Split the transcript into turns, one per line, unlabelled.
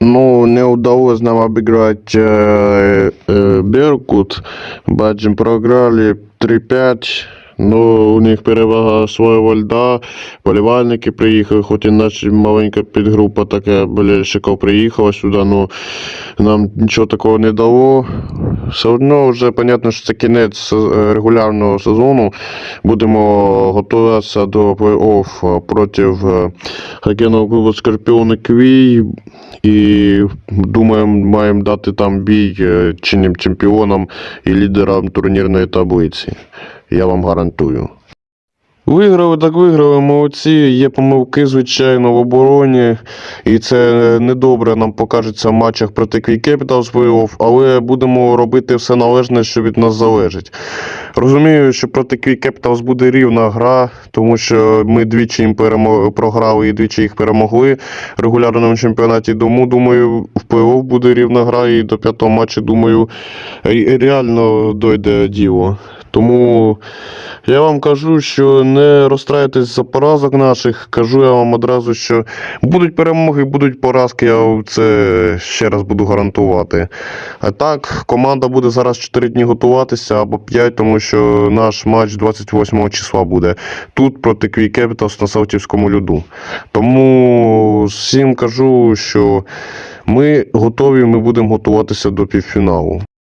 Ну, не удалось нам обыграть э, э, Беркут. Бачим, програли 3-5. Ну, у них перевага свого льда. Болівальники приїхали, хоч і наша маленька підгрупа така болельщиків приїхала сюди, ну нам нічого такого не дало. Все одно вже понятно, що це кінець е, регулярного сезону. Будемо готуватися до плей-офф проти е, хокейного клубу Скорпіон Квій. І думаємо, маємо дати там бій е, чинним чемпіонам і лідерам турнірної таблиці. Я вам гарантую. Виграли, так виграли, молодці. Є помилки, звичайно, в обороні. І це недобре нам покажеться в матчах проти Квій Capitals плей-офф, але будемо робити все належне, що від нас залежить. Розумію, що проти Квій Capitals буде рівна гра, тому що ми двічі їм програли і двічі їх перемогли в регулярному чемпіонаті. Тому, думаю, в плей-офф буде рівна гра, і до п'ятого матчу, думаю, реально дойде діло. Тому я вам кажу, що не розстраюйтесь за поразок наших. Кажу я вам одразу, що будуть перемоги, будуть поразки, я це ще раз буду гарантувати. А так, команда буде зараз 4 дні готуватися або 5, тому що наш матч 28 числа буде тут проти Capitals на Саутівському льоду. Тому всім кажу, що ми готові, ми будемо готуватися до півфіналу.